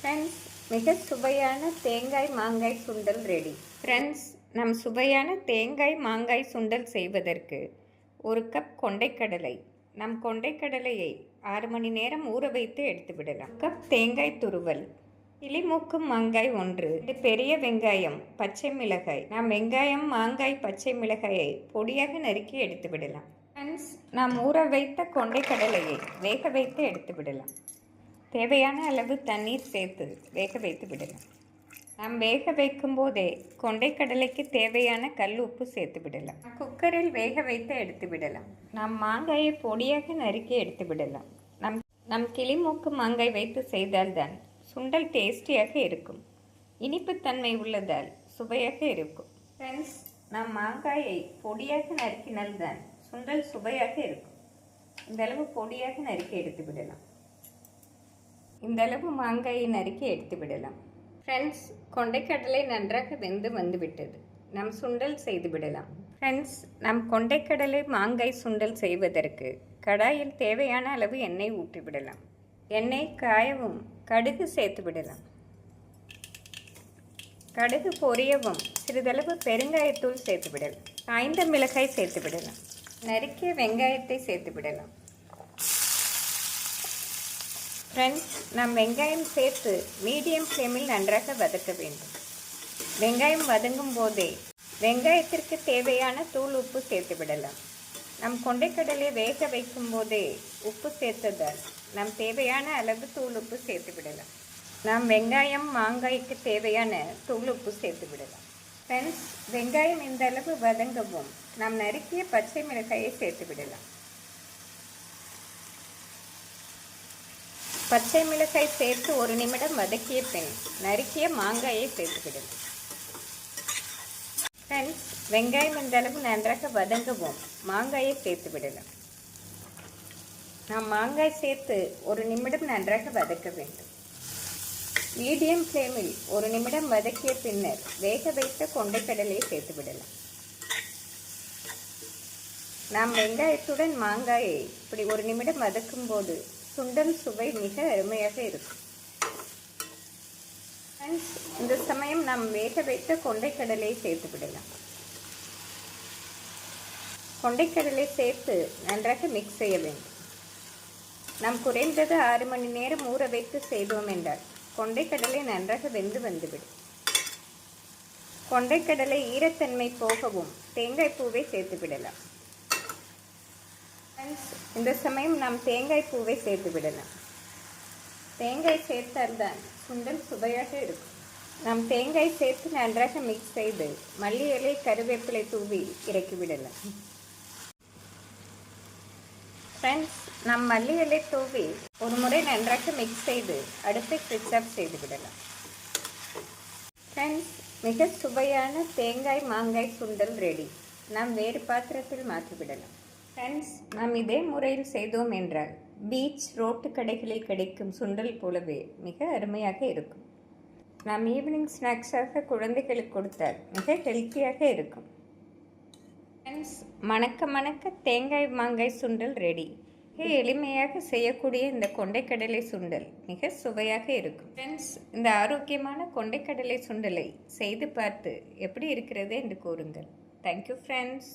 Friends மிக சுவையான தேங்காய் மாங்காய் சுண்டல் ரெடி ஃப்ரெண்ட்ஸ் நம் சுவையான தேங்காய் மாங்காய் சுண்டல் செய்வதற்கு ஒரு கப் கொண்டைக்கடலை நம் கொண்டைக்கடலையை ஆறு மணி நேரம் ஊற வைத்து எடுத்து விடலாம். கப் தேங்காய் துருவல் இலிமூக்கு மாங்காய் ஒன்று இது பெரிய வெங்காயம் பச்சை மிளகாய் நாம் வெங்காயம் மாங்காய் பச்சை மிளகாயை பொடியாக நறுக்கி எடுத்து விடலாம். ஃப்ரெண்ட்ஸ் நாம் ஊற வைத்த கொண்டைக்கடலையை வேக வைத்து எடுத்து விடலாம். தேவையான அளவு தண்ணீர் சேர்த்து வேக வைத்து விடலாம். நாம் வேக வைக்கும் போதே கொண்டைக்கடலைக்கு தேவையான கல் உப்பு சேர்த்து விடலாம். குக்கரில் வேக வைத்து எடுத்து விடலாம். நாம் மாங்காயை பொடியாக நறுக்கி எடுத்து விடலாம். நம் நம் கிளிமூக்கு மாங்காய் வைத்து செய்தால்தான் சுண்டல் டேஸ்டியாக இருக்கும். இனிப்புத்தன்மை உள்ளதால் சுவையாக இருக்கும். ஃப்ரெண்ட்ஸ் நாம் மாங்காயை பொடியாக நறுக்கினால்தான் சுண்டல் சுவையாக இருக்கும். இந்த அளவு பொடியாக நறுக்கி எடுத்து விடலாம். இந்த அளவு மாங்காயை நறுக்கி எடுத்து விடலாம். ஃப்ரெண்ட்ஸ் கொண்டைக்கடலை நன்றாக வெந்து வந்துவிட்டது. நம் சுண்டல் செய்து விடலாம். ஃப்ரெண்ட்ஸ் நம் கொண்டைக்கடலை மாங்காய் சுண்டல் செய்வதற்கு கடாயில் தேவையான அளவு எண்ணெய் ஊற்றி விடலாம். எண்ணெய் காயவும் கடுகு சேர்த்து விடலாம். கடுகு பொரியவும் சிறிதளவு பெருங்காயத்தூள் சேர்த்து விடலாம். காய்ந்த மிளகாய் சேர்த்து விடலாம். நறுக்கிய வெங்காயத்தை சேர்த்து விடலாம். ஃப்ரெண்ட்ஸ் நாம் வெங்காயம் சேர்த்து மீடியம் ஃப்ளேமில் நன்றாக வதக்க வேண்டும். வெங்காயம் வதங்கும் போதே வெங்காயத்திற்கு தேவையான தூள் உப்பு சேர்த்து விடலாம். நம் கொண்டைக்கடலை வேக வைக்கும் போதே உப்பு சேர்த்ததால் நம் தேவையான அளவு தூள் உப்பு சேர்த்து விடலாம். நாம் வெங்காயம் மாங்காய்க்கு தேவையான தூள் உப்பு சேர்த்து விடலாம். ஃப்ரெண்ட்ஸ் வெங்காயம் இந்த அளவு வதங்கவும் நாம் நறுக்கிய பச்சை மிளகாயை சேர்த்து விடலாம். பச்சை மிளகாய் சேர்த்து ஒரு நிமிடம் வதக்கிய பின் நறுக்கிய மாங்காயை சேர்த்துவிடும். ஃப்ரெண்ட்ஸ் வெங்காயம் இந்த அளவு நன்றாக வதங்குவோம். மாங்காயை சேர்த்து விடலாம் நாம் மாங்காய் சேர்த்து ஒரு நிமிடம் நன்றாக வதக்க வேண்டும். மீடியம் ஃப்ளேமில் ஒரு நிமிடம் வதக்கிய பின்னர் வேக வைத்த கொண்டைக்கடலையை சேர்த்து விடலாம் நாம் வெங்காயத்துடன் மாங்காயை இப்படி ஒரு நிமிடம் வதக்கும் போது சுண்டல் சுவை மிக அருமையாக இருக்கும். ஃப்ரெண்ட்ஸ் இந்த சமயம் நாம் வேக வைத்த கொண்டைக்கடலை சேர்த்து விடலாம். கொண்டைக்கடலை சேர்த்து நன்றாக மிக்ஸ் செய்ய வேண்டும். நாம் குறைந்தது ஆறு மணி நேரம் ஊற வைத்து செய்தோம் என்றால் கொண்டைக்கடலை நன்றாக வெந்து வந்துவிடும். கொண்டைக்கடலை ஈரத்தன்மை போகவும் தேங்காய் பூவை சேர்த்து விடலாம். இந்த சமயம் நாம் தேங்காய் பூவை சேர்த்து விடலாம். தேங்காய் சேர்த்தால்தான் சுண்டல் சுவையாக இருக்கும். நாம் தேங்காய் சேர்த்து நன்றாக மிக்ஸ் செய்து மல்லி இலை கருவேப்பிலை தூவி இறக்கி விடலாம். ஃப்ரெண்ட்ஸ் நாம் மல்லி இலை தூவி ஒரு முறை நன்றாக மிக்ஸ் செய்து அடுத்து ஸ்விட்ச் ஆஃப் செய்து விடலாம். ஃப்ரெண்ட்ஸ் மிக சுவையான தேங்காய் மாங்காய் சுண்டல் ரெடி நாம் வேறு பாத்திரத்தில் மாற்றிவிடலாம் ஃப்ரெண்ட்ஸ் நாம் இதே முறையில் செய்தோம் என்றால் பீச் ரோட்டு கடைகளில் கிடைக்கும் சுண்டல் போலவே மிக அருமையாக இருக்கும். நாம் ஈவினிங் ஸ்நாக்ஸாக குழந்தைகளுக்கு கொடுத்தால் மிக ஹெல்த்தியாக இருக்கும். ஃப்ரெண்ட்ஸ் மணக்க மணக்க தேங்காய் மாங்காய் சுண்டல் ரெடி மிக எளிமையாக செய்யக்கூடிய இந்த கொண்டைக்கடலை சுண்டல் மிக சுவையாக இருக்கும். ஃப்ரெண்ட்ஸ் இந்த ஆரோக்கியமான கொண்டைக்கடலை சுண்டலை செய்து பார்த்து எப்படி இருக்கிறது என்று கூறுங்கள். Thank you friends